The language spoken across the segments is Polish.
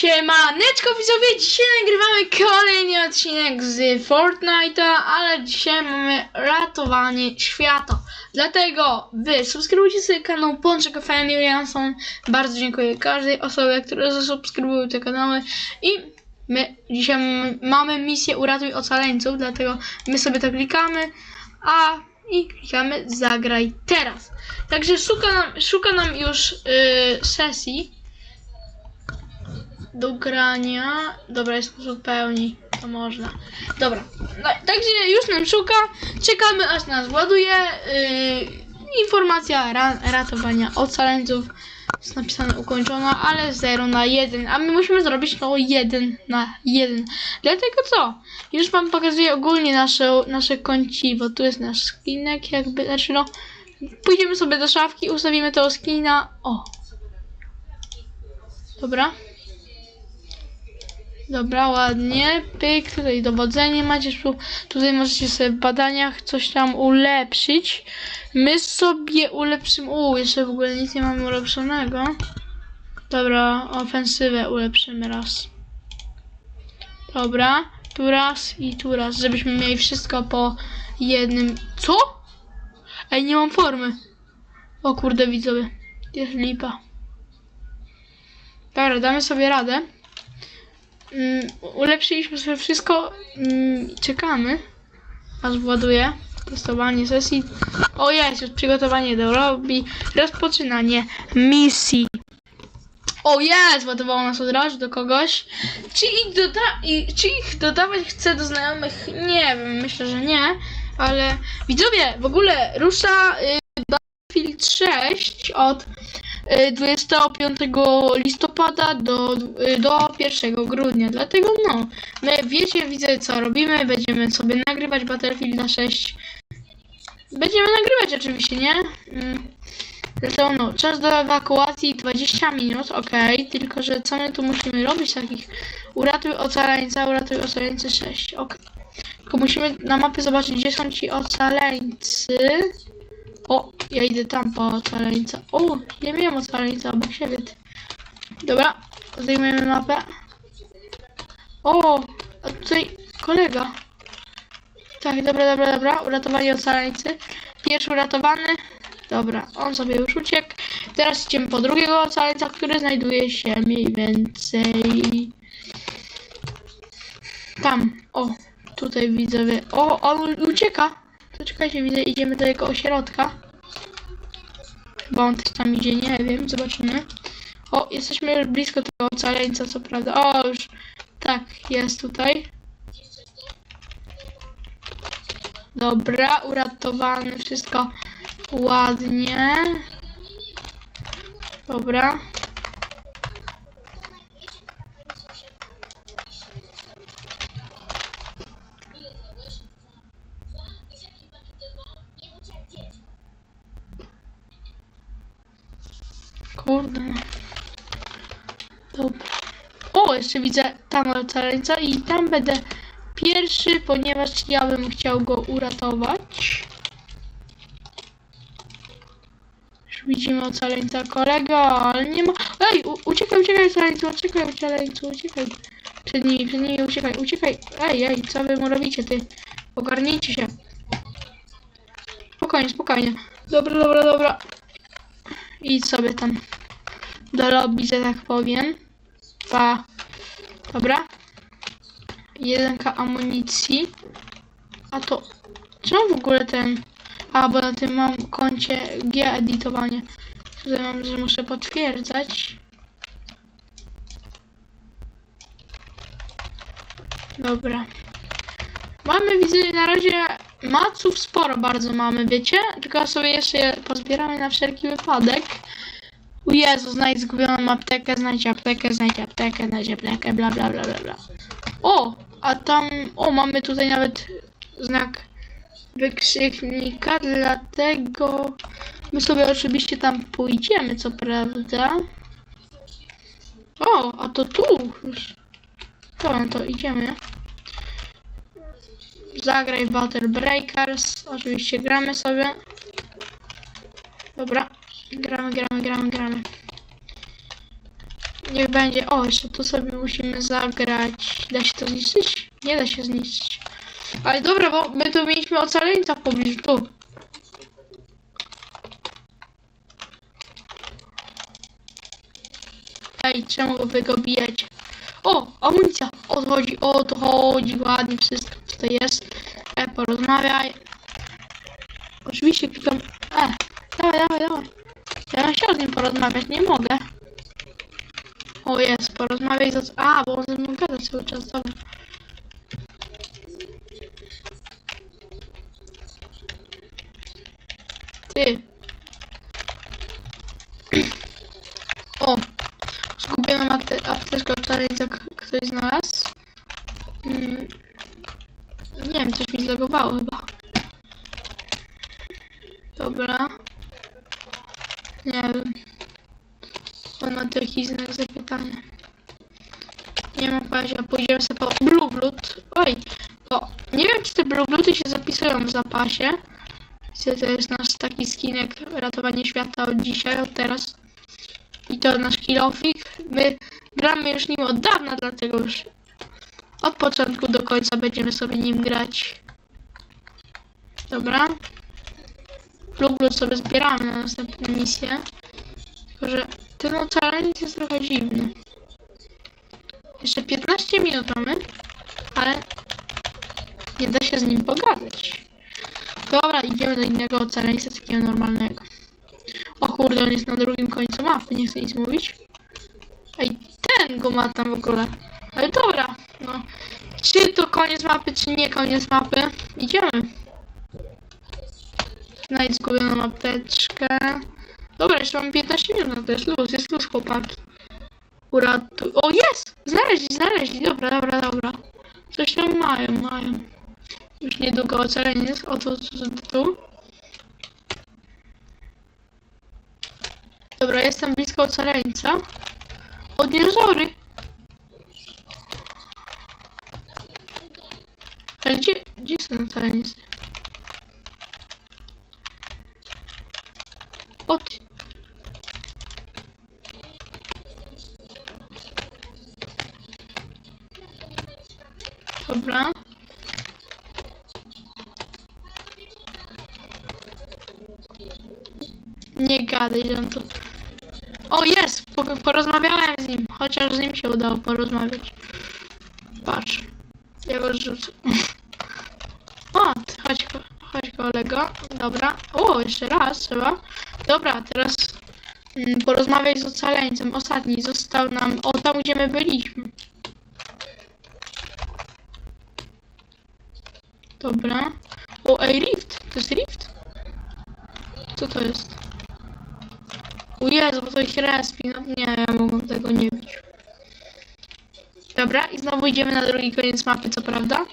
Siemaneczko widzowie, dzisiaj nagrywamy kolejny odcinek z Fortnite'a, ale dzisiaj mamy ratowanie świata. Dlatego wy subskrybujcie sobie kanał Pączek Family Jansson. Bardzo dziękuję każdej osobie, która zasubskrybują te kanały. I my dzisiaj mamy misję Uratuj Ocaleńców, dlatego my sobie to klikamy, a i klikamy Zagraj teraz. Także szuka nam, szuka nam już yy, sesji do grania. Dobra, jest uzupełni. To można. Dobra. No, także już nam szuka. Czekamy aż nas ładuje. Yy, informacja ra ratowania ocaleńców jest napisane ukończona, ale 0 na 1. A my musimy zrobić to 1 na 1. Dlatego co? Już wam pokazuję ogólnie nasze, nasze kąciwo. Tu jest nasz skinek, jakby, znaczy no. Pójdziemy sobie do szafki, ustawimy tego skina. O. Dobra. Dobra, ładnie. Pyk, tutaj dowodzenie macie. Tu, tutaj możecie sobie w badaniach coś tam ulepszyć. My sobie ulepszymy. U, jeszcze w ogóle nic nie mamy ulepszonego. Dobra, ofensywę ulepszymy raz. Dobra, tu raz i tu raz, żebyśmy mieli wszystko po jednym. Co? Ej, nie mam formy. O kurde, widzowie. Jest lipa. Dobra, damy sobie radę. Mm, ulepszyliśmy sobie wszystko. Mm, czekamy. Aż właduje. Testowanie sesji. O już przygotowanie do lobby. Rozpoczynanie misji. O jest, ładowało nas od razu do kogoś. Czy ich, doda i, czy ich dodawać chcę do znajomych? Nie wiem, myślę, że nie. Ale widzowie, w ogóle rusza y, Battlefield 6 od 25 listopada do, y, do 1 grudnia. Dlatego no, my wiecie, widzę co robimy. Będziemy sobie nagrywać Battlefield na 6. Będziemy nagrywać oczywiście, nie? Mm. Dlatego no, czas do ewakuacji 20 minut, ok. Tylko, że co my tu musimy robić takich? Uratuj ocaleńca, uratuj ocaleńcy 6, ok. Tylko musimy na mapie zobaczyć, gdzie są ci ocaleńcy. O, ja idę tam po ocaleńca. O, nie miałem ocaleńca obok siebie. Dobra, zdejmujemy mapę. O, a tutaj kolega. Tak, dobra, dobra, dobra. Uratowanie ocaleńcy. Pierwszy uratowany. Dobra, on sobie już uciekł. Teraz idziemy po drugiego ocaleńca, który znajduje się mniej więcej tam. O, tutaj widzowie. O, on ucieka. Czekajcie, widzę, idziemy do jego ośrodka. Chyba on też tam idzie, nie wiem, zobaczymy. O, jesteśmy blisko tego ocaleńca, co prawda. O, już tak, jest tutaj. Dobra, uratowany, wszystko ładnie. Dobra. Kurde. Dobra. O, jeszcze widzę tam ocaleńca i tam będę pierwszy, ponieważ ja bym chciał go uratować. Już widzimy ocaleńca kolega, ale nie ma... Ej, uciekaj, uciekaj ocaleńcu, uciekaj ocaleńcu, uciekaj. Przed nimi, przed nimi, uciekaj, uciekaj. Ej, ej, co wy mu robicie, ty? Ogarnijcie się. Spokojnie, spokojnie. Dobra, dobra, dobra. Idź sobie tam do lobby, że tak powiem. Pa. Dobra. Jedenka amunicji. A to... Czemu w ogóle ten... A, bo na tym mam koncie G-edytowanie. Tutaj mam, że muszę potwierdzać. Dobra. Mamy, widzę, na razie maców sporo bardzo mamy, wiecie? Tylko sobie jeszcze je pozbieramy na wszelki wypadek. O Jezu, znajdź zgubioną aptekę, znajdź aptekę, znajdź aptekę, znajdź aptekę, bla bla bla bla bla. O, a tam, o, mamy tutaj nawet znak wykrzyknika, dlatego my sobie oczywiście tam pójdziemy, co prawda. O, a to tu już. To, no to idziemy. Zagraj Battle Breakers. Oczywiście gramy sobie. Dobra. Gramy, gramy, gramy, gramy. niech będzie. O, jeszcze tu sobie musimy zagrać. Da się to zniszczyć? Nie da się zniszczyć. Ale dobra, bo my tu mieliśmy ocaleńca w pobliżu. Tu. Ej, czemu wy go bijecie? O, amunicja! O to chodzi, o to chodzi, ładnie wszystko tutaj jest. E, porozmawiaj. Oczywiście klikam. E, dawaj, dawaj, dawaj. Ja chciał z nim porozmawiać, nie mogę. O jest, porozmawiaj z... A, bo on ze mną gada cały czas, dobra. Ty. O, zgubioną apte apteczkę ocaleńca k- ktoś znalazł. Mm. Nie wiem, coś mi zlegowało chyba. Dobra. Nie wiem. Tu jakiś znak zapytania. Nie mam pojęcia, pójdziemy sobie po Blue Blood. Oj, bo nie wiem czy te Blue Bloody się zapisują w zapasie. Gdzie to jest nasz taki skinek ratowanie świata od dzisiaj, od teraz. I to nasz kilofik. My gramy już nim od dawna, dlatego już od początku do końca będziemy sobie nim grać. Dobra. Blue Blood sobie zbieramy na następną misję. Tylko, że ten ocaleniec jest trochę dziwny. Jeszcze 15 minut mamy, ale nie da się z nim pogadać. Dobra, idziemy do innego ocaleńca, takiego normalnego. O kurde, on jest na drugim końcu mapy, nie chcę nic mówić. Ej, ten go ma tam w ogóle. Ale dobra, no. Czy to koniec mapy, czy nie koniec mapy? Idziemy. Znajdź zgubioną apteczkę. Dobra, jeszcze mamy 15 minut, no to jest luz, jest luz, chłopaki. Uratuj. O, jest! Znaleźli, znaleźli, dobra, dobra, dobra. Coś tam mają, mają. Już niedługo ocalenie jest, o to, tu, tu. Dobra, jestem blisko ocaleńca. O, dinozaury! Ale gdzie, gdzie jest ten ocaleniec? O, ty. Dobra. Nie gadaj, on tu... O, jest! Po, porozmawiałem z nim. Chociaż z nim się udało porozmawiać. Patrz. Ja go rzucę. O, chodź, chodź kolego. Dobra. O, jeszcze raz trzeba. Dobra, teraz mm, porozmawiaj z ocaleńcem. Ostatni został nam... O, tam gdzie my byliśmy. Dobra. O, ej, rift. To jest rift? Co to jest? O Jezu, bo respi. No nie, ja mogę tego nie bić. Dobra, i znowu idziemy na drugi koniec mapy, co prawda?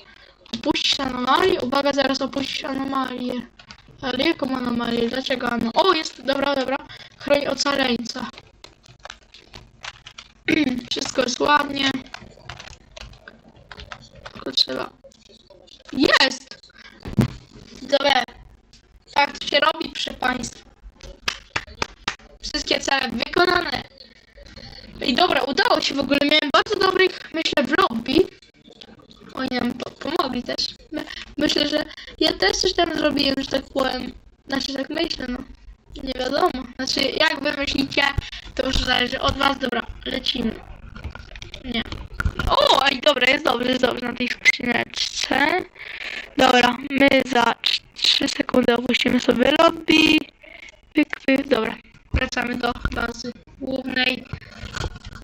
Opuścić anomalię? Uwaga, zaraz opuścić anomalię. Ale jaką anomalię? Dlaczego ano? O, jest, dobra, dobra. Chroń ocaleńca. Wszystko jest ładnie. Tylko trzeba... Jest! Dobra. Tak się robi, proszę Państwa. Wszystkie cele wykonane. I dobra, udało się w ogóle. Miałem bardzo dobrych, myślę, w lobby. Oni nam po pomogli też. My myślę, że ja też coś tam zrobiłem, że tak powiem. Znaczy, tak myślę, no. Nie wiadomo. Znaczy, jak wy myślicie, to już zależy od was. Dobra, lecimy. Nie. O, ej, dobra, jest dobrze, jest dobrze na tej skrzyneczce. Dobra, my za 3 sekundy opuścimy sobie lobby. Pyk, pyk, dobra. Wracamy do bazy głównej.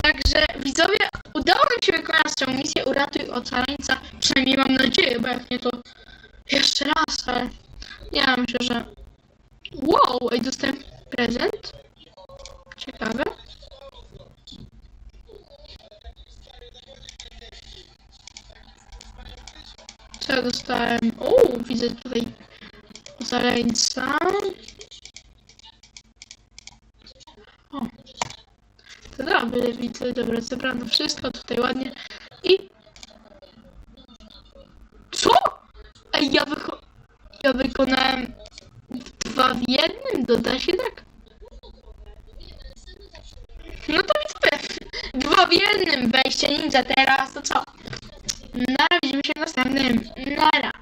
Także widzowie, udało nam się wykonać tę misję Uratuj Ocaleńca. Przynajmniej mam nadzieję, bo jak nie to jeszcze raz, ale ja myślę, że wow, ej, dostałem prezent. Ciekawe. Co ja dostałem? O, widzę tutaj Ocaleńca. O. Dobra, widzę, dobra, zebrano wszystko tutaj ładnie. I... Co? Ej, ja wyko... Ja wykonałem dwa w jednym, doda się tak? No to widzowie, dwa w jednym wejście ninja teraz, to co? Na razie się w następnym. Nara.